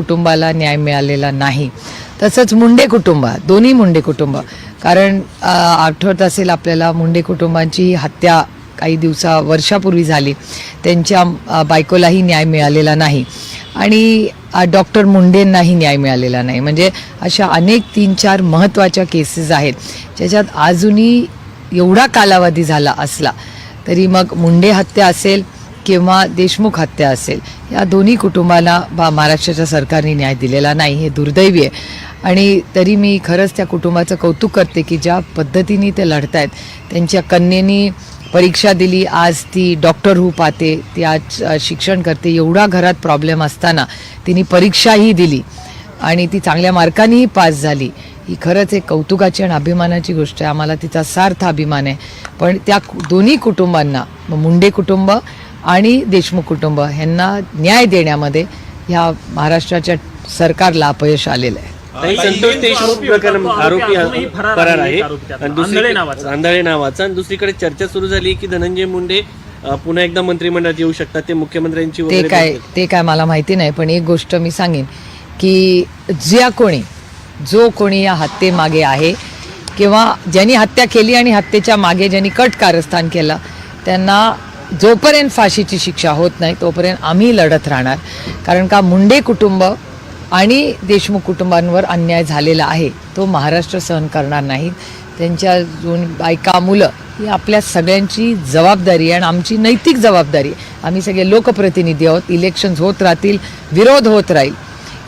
कुटुंबाला न्याय मिळालेला नाही. तसंच मुंडे कुटुंब दोन्ही मुंडे कुटुंब. कारण आठवत असेल आपल्याला मुंडे कुटुंबांची हत्या काही दिवसा वर्षापूर्वी झाली. त्यांच्या बायकोलाही न्याय मिळालेला नाही. आणि डॉक्टर मुंडेंनाही न्याय मिळालेला नाही. म्हणजे अशा अनेक तीन चार महत्त्वाच्या केसेस आहेत ज्याच्यात अजूनही एवढा कालावधी झाला असला तरी मग मुंडे हत्या असेल किंवा देशमुख हत्या असेल या दोन्ही कुटुंबाला बा महाराष्ट्राच्या सरकारने न्याय दिलेला नाही हे दुर्दैवी आहे. आणि तरी मी खरंच त्या कुटुंबाचं कौतुक करते की ज्या पद्धतीने ते लढत आहेत त्यांच्या कन्येनी परीक्षा दिली आज ती डॉक्टर होऊ पाहते ती आज शिक्षण करते एवढा घरात प्रॉब्लेम असताना तिने परीक्षाही दिली आणि ती चांगल्या मार्कांनीही पास झाली. ही खरंच एक कौतुकाची आणि अभिमानाची गोष्ट आहे. आम्हाला तिचा सार्थ अभिमान आहे. पण त्या दोन्ही कुटुंबांना मुंडे कुटुंब आणि देशमुख कुटुंब ह्यांना न्याय देण्यामध्ये ह्या महाराष्ट्राच्या सरकारला अपयश आलेलं आहे. संतोष देशमुख प्रकरण आरोपी फरार आहे, आंधळे नावाचा. आंधळे नावाचा. आणि दुसरीकडे चर्चा सुरू झाली की धनंजय मुंडे पुन्हा एकदा मंत्रिमंडळात येऊ शकतात. ते मुख्यमंत्र्यांची ते वगैरे काय ते काय मला माहिती नाही पण एक गोष्ट मी सांगेन की ज्या कोणी जो कोणी या हत्येमागे आहे किंवा ज्यांनी हत्या केली आणि हत्येच्या मागे ज्यांनी कट कारस्थान केलं त्यांना जोपर्यंत फाशीची शिक्षा होत नाही तोपर्यंत आम्ही लढत राहणार. कारण का मुंडे कुटुंब आणि देशमुख कुटुंबांवर अन्याय झालेला आहे. तो महाराष्ट्र सहन करणार नाही त्यांच्या जुन बायका मुलं ही आपल्या सगळ्यांची जबाबदारी आहे आणि आमची नैतिक जबाबदारी आम्ही सगळे लोकप्रतिनिधी आहोत. इलेक्शन्स होत राहतील विरोध होत राहील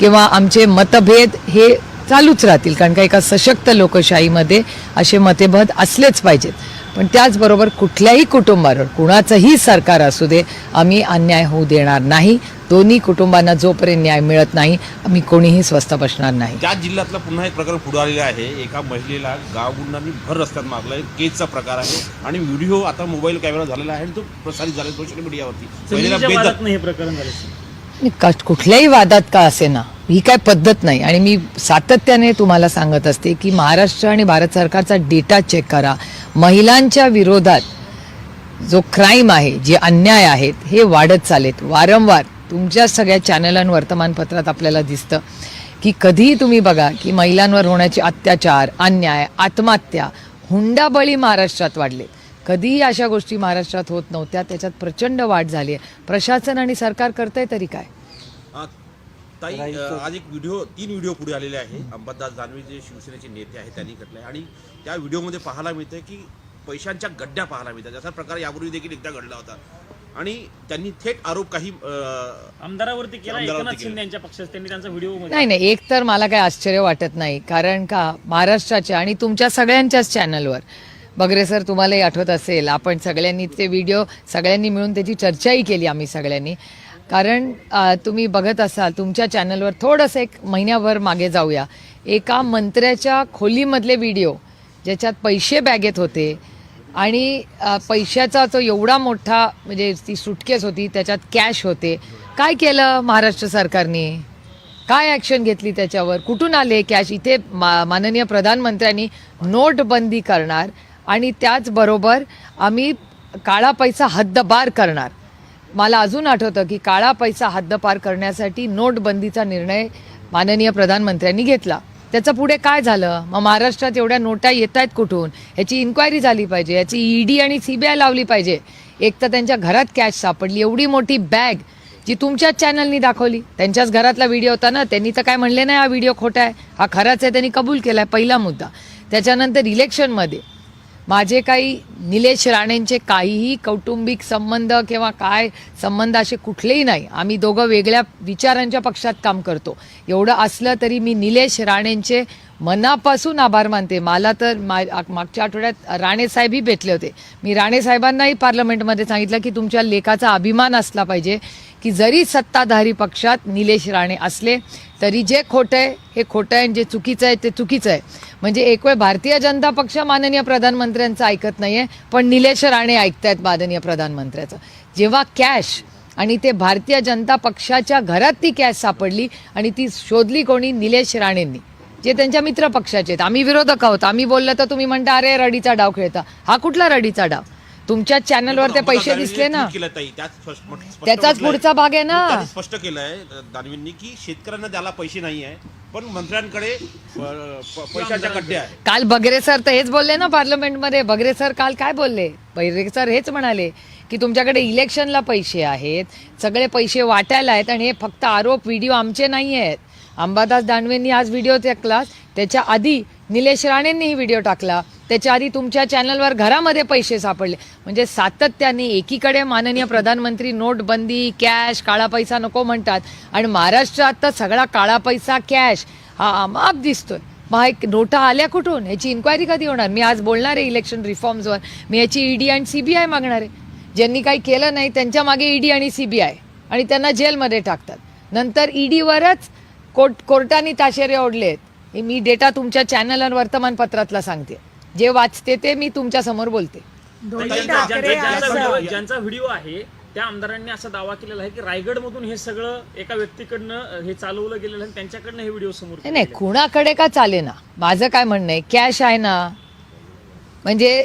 किंवा आमचे मतभेद हे चालूच राहतील. कारण का एका सशक्त लोकशाहीमध्ये असे मतभेद असलेच पाहिजेत. पण त्याचबरोबर कुठल्याही कुटुंबावर कुणाचंही सरकार असू दे आम्ही अन्याय होऊ देणार नाही. दोन्ही कुटुंबांना जोपर्यंत न्याय मिळत नाही आम्ही कोणीही स्वस्त बसणार नाही. त्याच जिल्ह्यातलं पुन्हा एक प्रकार पुढे आलेला आहे एका महिलेला गाव गुंडांनी भर रस्त्यात मारला आहे केसचा प्रकार आहे. आणि व्हिडिओ आता मोबाईल कॅमेरा झालेला आहे आणि तो प्रसारित झाला सोशल मीडियावरती. महिलेला हे प्रकरण झाले क- कुठल्याही वादात का असे ना ही काय पद्धत नाही. आणि मी सातत्याने तुम्हाला सांगत असते की महाराष्ट्र आणि भारत सरकारचा डेटा चेक करा. महिलांच्या विरोधात जो क्राईम आहे जे अन्याय आहेत हे वाढत चालेत वारंवार तुमच्या सगळ्या चॅनल आणि वर्तमानपत्रात आपल्याला दिसतं की कधीही तुम्ही बघा की महिलांवर होण्याचे अत्याचार अन्याय आत्महत्या हुंडाबळी महाराष्ट्रात वाढले. कधीही अशा गोष्टी महाराष्ट्रात होत नव्हत्या. त्याच्यात प्रचंड वाढ झाली आहे. प्रशासन आणि सरकार करतंय तरी काय? ताई आज एक व्हिडिओ तीन व्हिडिओ पुढे आलेले आहे. अंबादास दानवे जे शिवसेनेचे नेते आहेत त्यांनी घडले आणि त्या व्हिडिओमध्ये पाहायला मिळतंय की पैशांच्या गड्ड्या पाहायला मिळतात. असा प्रकार यापूर्वी देखील एकदा घडला होता. आणि त्यांनी थेट आरोप काही आमदारावरती केला एकनाथ. शिंदे यांच्या पक्षात. त्यांनी त्यांचा व्हिडिओ नाही नाही एक तर मला काही आश्चर्य वाटत नाही. कारण का महाराष्ट्राच्या आणि तुमच्या सगळ्यांच्याच चॅनलवर. बगरे सर तुम्हालाही आठवत असेल आपण सगळ्यांनी ते व्हिडिओ सगळ्यांनी मिळून त्याची चर्चाही केली आम्ही सगळ्यांनी. कारण तुम्ही बघत असाल तुमच्या चॅनलवर थोडंसं एक महिन्याभर मागे जाऊया. एका मंत्र्याच्या खोलीमधले व्हिडिओ ज्याच्यात पैसे बॅगेत होते. आणि पैशाचा तो एवढा मोठा म्हणजे ती सुटकेस होती त्याच्यात कॅश होते. काय केलं महाराष्ट्र सरकारने? काय ॲक्शन घेतली त्याच्यावर? कुठून आले कॅश इथे मा माननीय प्रधानमंत्र्यांनी नोटबंदी करणार आणि त्याचबरोबर आम्ही काळा पैसा हद्दपार करणार. मला अजून आठवतं की काळा पैसा हद्दपार करण्यासाठी नोटबंदीचा निर्णय माननीय प्रधानमंत्र्यांनी घेतला. त्याचं पुढे काय झालं? मग महाराष्ट्रात एवढ्या नोटा येत आहेत कुठून? ह्याची इन्क्वायरी झाली पाहिजे. याची ईडी आणि सीबीआय लावली पाहिजे. एक तर त्यांच्या घरात कॅश सापडली. एवढी मोठी बॅग जी तुमच्याच चॅनलनी दाखवली. त्यांच्याच घरातला व्हिडिओ होता ना? त्यांनी तर काय म्हणले नाही हा व्हिडिओ खोटा आहे. हा खराच आहे त्यांनी कबूल केला आहे पहिला मुद्दा. त्याच्यानंतर इलेक्शनमध्ये माझे काही निलेश राणेंचे काहीही कौटुंबिक संबंध किंवा काय संबंध असे कुठलेही नाही. आम्ही दोघं वेगळ्या विचारांच्या पक्षात काम करतो. एवढं असलं तरी मी निलेश राणेंचे मनापासून आभार मानते. मला तर मा मागच्या आठवड्यात राणेसाहेबही भेटले होते. मी राणेसाहेबांनाही पार्लमेंटमध्ये सांगितलं की तुमच्या लेखाचा अभिमान असला पाहिजे की जरी सत्ताधारी पक्षात निलेश राणे असले तरी जे खोटं आहे हे खोटं आहे आणि जे चुकीचं आहे ते चुकीचं आहे. म्हणजे एक वेळ भारतीय जनता पक्ष माननीय प्रधानमंत्र्यांचं ऐकत नाही आहे पण निलेश राणे ऐकतायत माननीय प्रधानमंत्र्याचं. जेव्हा कॅश आणि ते भारतीय जनता पक्षाच्या घरात ती कॅश सापडली आणि ती शोधली कोणी? निलेश राणेंनी. जे त्यांच्या मित्र पक्षाचे आहेत. आम्ही विरोधक आहोत. आम्ही बोललं तर तुम्ही म्हणता अरे रडीचा डाव खेळता. हा कुठला रडीचा डाव? तुमच्या चॅनलवर ते पैसे दिसले ना. त्याचाच पुढचा भाग आहे ना. स्पष्ट केलंय दानवेंनी की शेतकऱ्यांना द्यायला पैसे नाही आहे पण मंत्र्यांकडे पैशाच्या आहे काल बगरे सर तर हेच बोलले ना पार्लमेंटमध्ये. बगरे सर काल काय बोलले? बगरे सर हेच म्हणाले की तुमच्याकडे इलेक्शनला पैसे आहेत सगळे पैसे वाटायला आहेत आणि हे फक्त आरोप व्हिडिओ आमचे नाही आहेत. अंबादास दानवेंनी आज व्हिडिओ टाकला. त्याच्या आधी निलेश राणेंनीही व्हिडिओ टाकला. त्याच्या आधी तुमच्या चॅनलवर घरामध्ये पैसे सापडले. म्हणजे सातत्याने एकीकडे माननीय प्रधानमंत्री नोटबंदी कॅश काळा पैसा नको म्हणतात. आणि महाराष्ट्रात तर सगळा काळा पैसा कॅश हा अमाप दिसतोय. मग एक नोटा आल्या कुठून? ह्याची इन्क्वायरी कधी होणार? मी आज बोलणार आहे इलेक्शन रिफॉर्म्सवर मी याची ईडी आणि सीबीआय मागणार आहे. ज्यांनी काही केलं नाही त्यांच्या मागे ईडी आणि सीबीआय आणि त्यांना जेलमध्ये टाकतात. नंतर ईडीवरच कोर्ट कोर्टाने ताशेरे ओढले हे मी डेटा तुमच्या चॅनल आणि वर्तमानपत्रातला सांगते. जे वाचते ते मी तुमच्यासमोर बोलते. ज्यांचा व्हिडिओ आहे त्या आमदारांनी असा दावा केलेला आहे की रायगडमधून हे सगळं एका व्यक्तीकडनं हे चालवलं गेलेलं आहे त्यांच्याकडनं हे व्हिडिओ समोर नाही कुणाकडे का चाले ना? माझं काय म्हणणं आहे कॅश आहे ना? म्हणजे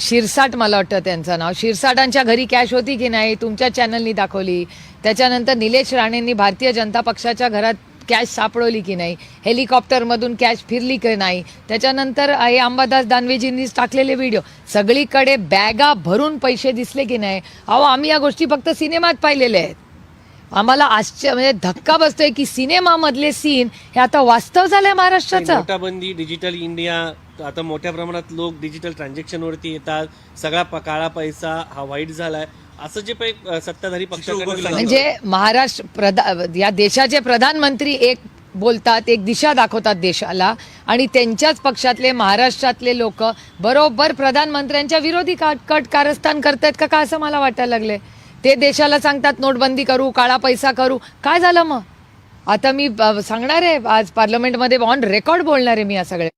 शिरसाट मला वाटतं त्यांचं नाव. शिरसाटांच्या घरी कॅश होती की नाही? तुमच्या चॅनलनी दाखवली. त्याच्यानंतर निलेश राणेंनी भारतीय जनता पक्षाच्या घरात कॅश सापडवली की नाही? हेलिकॉप्टरमधून कॅश फिरली की नाही? त्याच्यानंतर हे अंबादास दानवेजींनीच टाकलेले व्हिडिओ. सगळीकडे बॅगा भरून पैसे दिसले की नाही? अहो आम्ही या गोष्टी फक्त सिनेमात पाहिलेल्या आहेत. आम्हाला आश्चर्य म्हणजे धक्का बसतोय की सिनेमामधले सीन हे आता वास्तव झालंय महाराष्ट्राचं. नोटाबंदी डिजिटल इंडिया आता मोठ्या प्रमाणात लोक डिजिटल ट्रान्झॅक्शन वरती येतात. सगळा प- काळा पैसा हा वाईट झालाय. असं जे सत्ताधारी केलं. म्हणजे महाराष्ट्र प्रधा या देशाचे प्रधानमंत्री एक बोलतात एक दिशा दाखवतात देशाला. आणि त्यांच्याच पक्षातले महाराष्ट्रातले लोक बरोबर प्रधानमंत्र्यांच्या विरोधी का- कट कारस्थान करतायत का? का असं मला वाटायला लागलंय? ते देशाला सांगतात नोटबंदी करू काळा पैसा करू. काय झालं मग? आता मी सांगणार आहे आज पार्लमेंटमध्ये ऑन रेकॉर्ड बोलणार आहे मी या सगळ्या